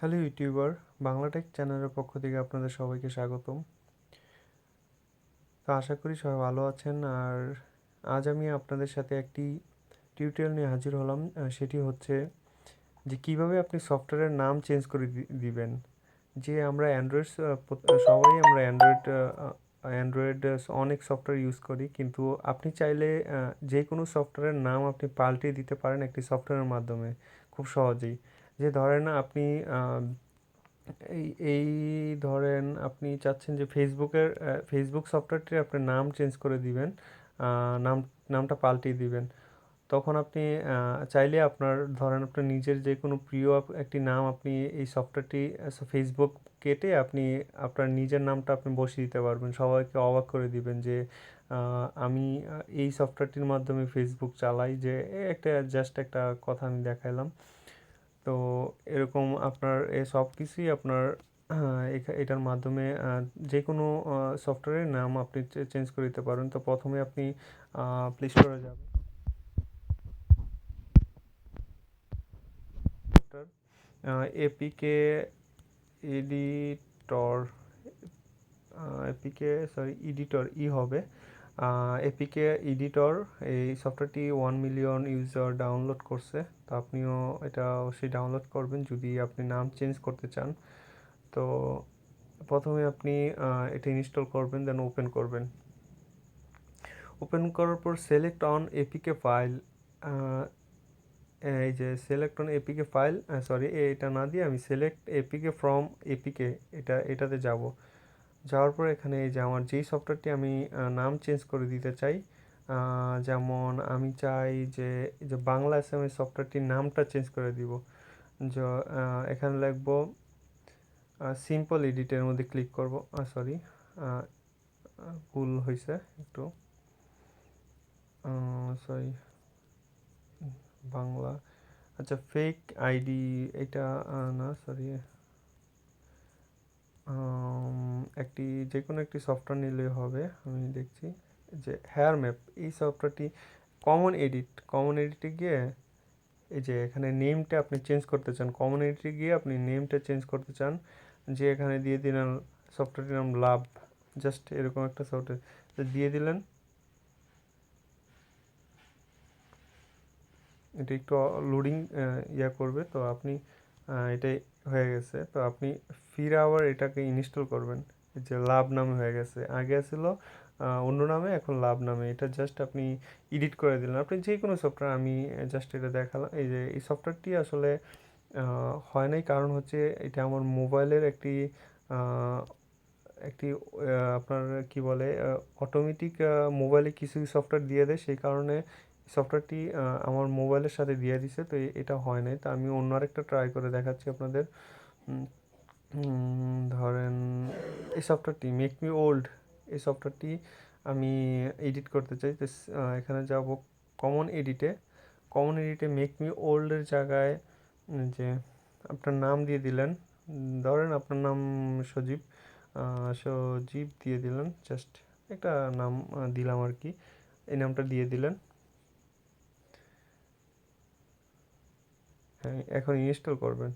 Hello YouTuber Bangla Tech চ্যানেলের পক্ষ থেকে আপনাদের সবাইকে স্বাগতম। তো আশা করি সবাই ভালো আছেন, আর আজ আমি আপনাদের সাথে একটি টিউটোরিয়াল নিয়ে হাজির হলাম সেটি হচ্ছে যে কীভাবে আপনি সফটওয়্যারের নাম চেঞ্জ করে দিবেন। যে আমরা অ্যান্ড্রয়েড সবাই আমরা অ্যান্ড্রয়েড অ্যান্ড্রয়েড অনেক সফটওয়্যার ইউজ করি, কিন্তু আপনি চাইলে যে কোনো সফটওয়্যারের নাম আপনি পাল্টে দিতে পারেন একটি সফটওয়্যারের মাধ্যমে, খুব সহজেই। যে ধরেন আপনি এই এই ধরেন আপনি চাচ্ছেন যে ফেসবুকের ফেসবুক সফটওয়্যারটির আপনার নাম চেঞ্জ করে দিবেন নাম, নামটা পাল্টিয়ে দিবেন। তখন আপনি চাইলে আপনার ধরেন আপনার নিজের যে কোনো প্রিয় একটি নাম আপনি এই সফটওয়্যারটি ফেসবুক কেটে আপনি আপনার নিজের নামটা আপনি বসিয়ে দিতে পারবেন। সবাইকে অবাক করে দিবেন যে আমি এই সফটওয়্যারটির মাধ্যমে ফেসবুক চালাই যে একটা জাস্ট একটা কথা আমি দেখাইলাম। তো এরকম আপনার এ সব কিছুই আপনার এটার মাধ্যমে যে কোনো সফটওয়্যারের নাম আপনি চেঞ্জ করে দিতে পারেন। তো প্রথমে আপনি প্লে স্টোরে যাবেন। APK editor APK sorry editor ই হবে। এপিকে এডিটর এই সফটওয়্যারটি ওয়ান মিলিয়ন ইউজার ডাউনলোড করছে। তো আপনিও এটা অবশ্যই ডাউনলোড করবেন যদি আপনি নাম চেঞ্জ করতে চান। তো প্রথমে আপনি এটা ইনস্টল করবেন দেন ওপেন করবেন। ওপেন করার পর সিলেক্ট অন এপিকে ফাইল এই যে select on APK file sorry এটা না দিয়ে আমি সিলেক্ট এপিকে ফ্রম এপিকে এটা, এটাতে যাব। যাওয়ার পর এখানে যে আমার যেই সফটওয়্যারটি আমি নাম চেঞ্জ করে দিতে চাই যেমন আমি চাই যে যে বাংলা এস এম এস সফটওয়্যারটির নামটা চেঞ্জ করে দিব। যে এখানে লিখব সিম্পল এডিটের মধ্যে ক্লিক করব। সরি ভুল হয়েছে একটু। সরি বাংলা। আচ্ছা ফেক আইডি এটা না সরি একটি যে কোনো একটি সফটওয়্যার নিলে হবে, আমি দেখছি যে হেয়ার ম্যাপ এই সফটওয়্যারটি কমন এডিট কমন এডিটে গিয়ে এই যে এখানে নেমটা আপনি চেঞ্জ করতে চান কমন এডিটে গিয়ে আপনি নেমটা চেঞ্জ করতে চান, যে এখানে দিয়ে দিলেন সফটওয়্যারটির নাম লাভ জাস্ট এরকম একটা সফটওয়্যার দিয়ে দিলেন। এটা একটু লোডিং ইয়া করবে, তো আপনি এটাই হয়ে গেছে, তো আপনি ফিরে আবার এটাকে ইনস্টল করবেন। যে লাভ নামে হয়ে গেছে। আগে ছিল অন্য নামে, এখন লাভ নামে। এটা জাস্ট আপনি এডিট করে দিলেন। আপনি যে কোনো সফটওয়্যার আমি জাস্ট এটা দেখালাম। এই যে, এই সফটওয়্যারটি আসলে হয় নাই। কারণ হচ্ছে এটা আমার মোবাইলের একটি একটি আপনার কি বলে অটোমেটিক মোবাইলে কিছু সফটওয়্যার দিয়ে দেয়। সেই কারণে সফটওয়্যারটি আমার মোবাইলের সাথে দিয়ে দিছে। তো এটা হয় নাই। তো আমি অন্য আরেকটা ট্রাই করে দেখাচ্ছি আপনাদের। এই সফটওয়্যারটি মেক মি ওল্ড এই সফটওয়্যারটি আমি এডিট করতে চাই। তো এখানে যাব কমন এডিটে কমন এডিটে মেক মি ওল্ডের জায়গায় যে আপনার নাম দিয়ে দিলেন, ধরেন আপনার নাম সজীব সজীব দিয়ে দিলেন জাস্ট একটা নাম দিলাম আর কি, এই নামটা দিয়ে দিলেন। হ্যাঁ এখন ইনস্টল করবেন।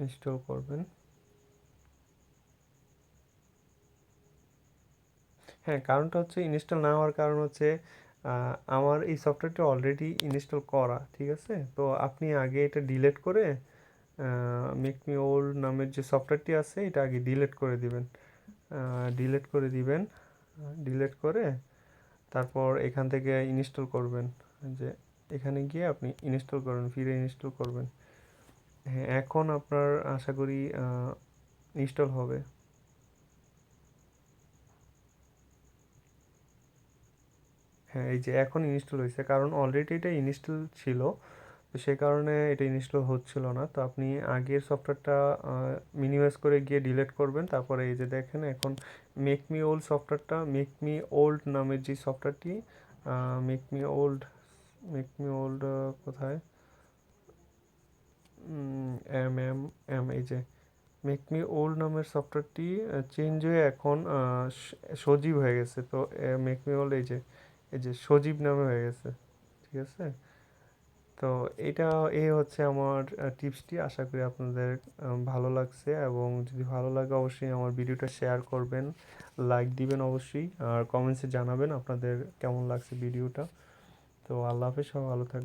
ইনস্টল করবেন। হ্যাঁ কারণটা হচ্ছে ইনস্টল না হওয়ার কারণ হচ্ছে আমার এই সফটওয়্যারটা অলরেডি ইনস্টল করা, ঠিক আছে? তো আপনি আগে এটা ডিলেট করে মেক মি ওল্ড নামের যে সফটওয়্যারটি আছে, এটা আগে ডিলেট করে দিবেন। ডিলেট করে দিবেন ডিলেট করে তারপর এখান থেকে ইনস্টল করবেন। যে এখানে গিয়ে আপনি ইনস্টল করবেন ফিরে ইনস্টল করবেন। হ্যাঁ এখন আপনার আশা করি ইনস্টল হবে। হ্যাঁ এই যে এখন ইনস্টল হয়েছে, কারণ অলরেডি এটা ইনস্টল ছিল, তো সে কারণে এটা ইনস্টল হচ্ছিল না। তো আপনি আগের সফটওয়্যারটা মিনিমাইজ করে গিয়ে ডিলিট করবেন, তারপরে এই যে দেখেন, এখন মেক মি ওল্ড সফটওয়্যারটা মেক মি ওল্ড নামের যে সফটওয়্যারটি make me old make me old কোথায়? এম এম এম এই যে মেক মি ওল্ড নামের সফটওয়্যারটি চেঞ্জ হয়ে এখন সজীব হয়ে গেছে। তো মেক মি ওল্ড এই যে এই যে সজীব নামে হয়ে গেছে, ঠিক আছে? তো, এটা এই হচ্ছে আমার টিপসটি। আশা করি আপনাদের ভালো লাগছে এবং যদি ভালো লাগে অবশ্যই আমার ভিডিওটা শেয়ার করবেন লাইক দিবেন অবশ্যই, আর কমেন্টসে জানাবেন আপনাদের কেমন লাগছে ভিডিওটা। তো, আল্লাহ হাফেজ, সবাই ভালো থাকবেন।